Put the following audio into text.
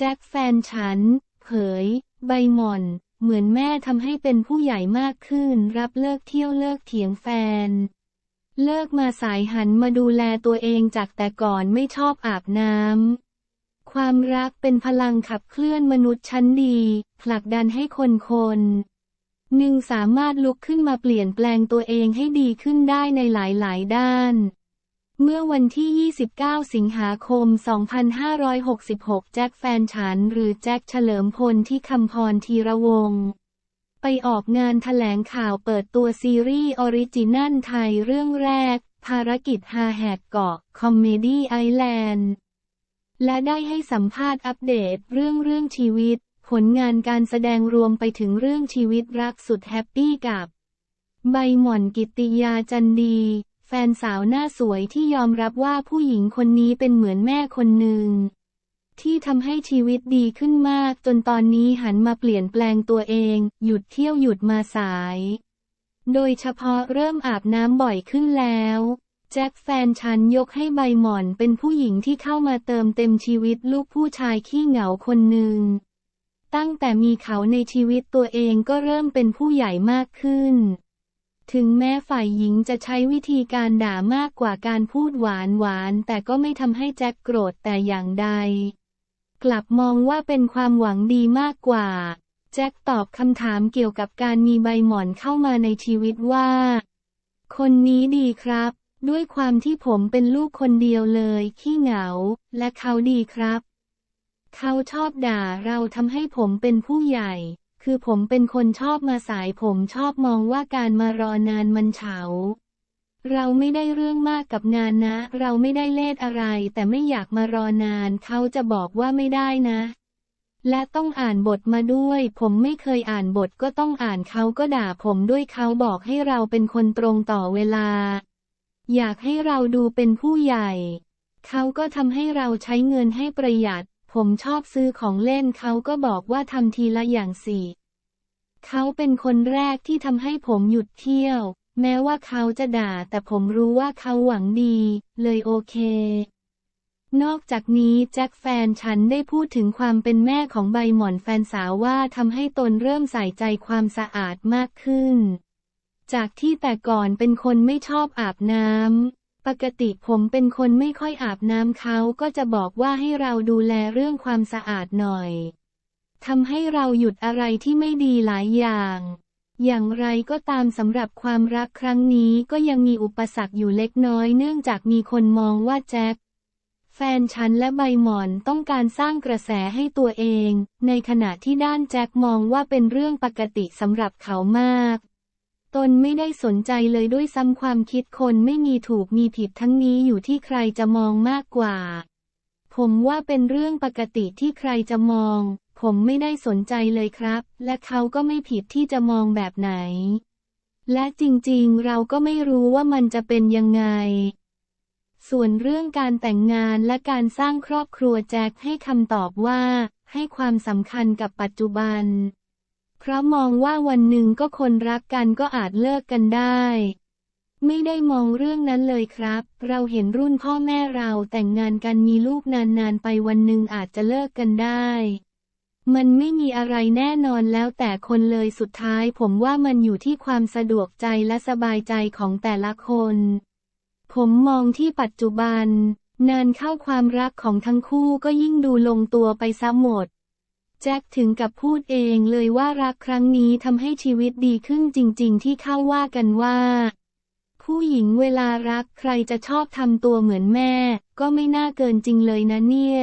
แจ็คแฟนฉัน เผย ใบหม่อน เหมือนแม่ทำให้เป็นผู้ใหญ่มากขึ้น รับเลิกเที่ยวเลิกเถียงแฟน เลิกมาสายหันมาดูแลตัวเองจากแต่ก่อนไม่ชอบอาบน้ำความรักเป็นพลังขับเคลื่อนมนุษย์ชั้นดี ผลักดันให้คนคนหนึ่งสามารถลุกขึ้นมาเปลี่ยนแปลงตัวเองให้ดีขึ้นได้ในหลาย ๆ ด้าน เมื่อวันที่ 29 สิงหาคม 2566 แจ็คแฟนฉัน หรือแจ็คเฉลิมพลที่คำพรธีระวงศ์ไปออกงานแถลงข่าวเปิดตัวซีรีส์ออริจินัลไทยเรื่องแรก ภารกิจฮาแหกเกาะคอมเมดี้ไอแลนด์ และได้ให้สัมภาษณ์อัปเดตเรื่องเรื่องชีวิต ผลงานการแสดงรวมไปถึงเรื่องชีวิตรักสุดแฮปปี้กับ ใบหม่อนกิตติยาจันดี แฟนสาวหน้าสวยที่ยอมรับว่าผู้หญิงคนนี้เป็นเหมือนแม่คนหนึ่ง ที่ทำให้ชีวิตดีขึ้นมากจนตอนนี้หันมาเปลี่ยนแปลงตัวเอง หยุดเที่ยวหยุดมาสาย โดยเฉพาะเริ่มอาบน้ำบ่อยขึ้นแล้วแจ็คแฟนฉันยกให้ใบหม่อนเป็นผู้หญิงที่เข้ามาเติมเต็มชีวิตลูกผู้ชายขี้เหงาคนหนึ่ง ตั้งแต่มีเขาในชีวิตตัวเองก็เริ่มเป็นผู้ใหญ่มากขึ้น ถึงแม้ฝ่ายหญิงจะใช้วิธีการด่ามากกว่าการพูดหวานหวาน แต่ก็ไม่ทำให้แจ็คโกรธแต่อย่างใด กลับมองว่าเป็นความหวังดีมากกว่า แจ็คตอบคำถามเกี่ยวกับการมีใบหมอนเข้ามาในชีวิตว่า คนนี้ดีครับ ด้วยความที่ผมเป็นลูกคนเดียวเลย ขี้เหงา และเขาดีครับ เขาชอบด่าเราทำให้ผมเป็นผู้ใหญ่ คือผมเป็นคนชอบมาสายผมชอบมองว่าการมารอนานมันเฉา เราไม่ได้เรื่องมากกับงานนะ เราไม่ได้เลดอะไร แต่ไม่อยากมารอนาน เขาจะบอกว่าไม่ได้นะ และต้องอ่านบทมาด้วย ผมไม่เคยอ่านบทก็ต้องอ่านเขาก็ด่าผมด้วยเขาบอกให้เราเป็นคนตรงต่อเวลา อยากให้เราดูเป็นผู้ใหญ่ เขาก็ทำให้เราใช้เงินให้ประหยัด ผมชอบซื้อของเล่นเขาก็บอกว่าทำทีละอย่างสิเขาเป็นคนแรกที่ทำให้ผมหยุดเที่ยว แม้ว่าเขาจะด่าแต่ผมรู้ว่าเขาหวังดี เลยโอเค นอกจากนี้แจ็คแฟนฉันได้พูดถึงความเป็นแม่ของใบหม่อนแฟนสาวว่าทำให้ตนเริ่มใส่ใจความสะอาดมากขึ้น จากที่แต่ก่อนเป็นคนไม่ชอบอาบน้ำ ปกติผมเป็นคนไม่ค่อยอาบน้ำเขาก็จะบอกว่าให้เราดูแลเรื่องความสะอาดหน่อยทำให้เราหยุดอะไรที่ไม่ดีหลายอย่าง อย่างไรก็ตามสำหรับความรักครั้งนี้ก็ยังมีอุปสรรคอยู่เล็กน้อยเนื่องจากมีคนมองว่าแจ็คแฟนฉันและใบหมอนต้องการสร้างกระแสให้ตัวเอง ในขณะที่ด้านแจ็คมองว่าเป็นเรื่องปกติสำหรับเขามาก ตนไม่ได้สนใจเลยด้วยซ้ำความคิดคนไม่มีถูกมีผิดทั้งนี้อยู่ที่ใครจะมองมากกว่า ผมว่าเป็นเรื่องปกติที่ใครจะมอง ผมไม่ได้สนใจเลยครับ และเขาก็ไม่ผิดที่จะมองแบบไหน และจริงๆเราก็ไม่รู้ว่ามันจะเป็นยังไง ส่วนเรื่องการแต่งงานและการสร้างครอบครัวแจ็คให้คำตอบว่า ให้ความสำคัญกับปัจจุบัน เพราะมองว่าวันหนึ่งก็คนรักกันก็อาจเลิกกันได้ ไม่ได้มองเรื่องนั้นเลยครับ เราเห็นรุ่นพ่อแม่เราแต่งงานกันมีลูกนานๆไปวันหนึ่งอาจจะเลิกกันได้ มันไม่มีอะไรแน่นอนแล้วแต่คนเลยสุดท้าย ผมว่ามันอยู่ที่ความสะดวกใจและสบายใจของแต่ละคน ผมมองที่ปัจจุบัน นานเข้าความรักของทั้งคู่ก็ยิ่งดูลงตัวไปซะหมด แจ็คถึงกับพูดเองเลยว่ารักครั้งนี้ทำให้ชีวิตดีขึ้นจริง ๆ ที่เข้าว่ากันว่า ผู้หญิงเวลารักใครจะชอบทำตัวเหมือนแม่ ก็ไม่น่าเกินจริงเลยนะเนี่ย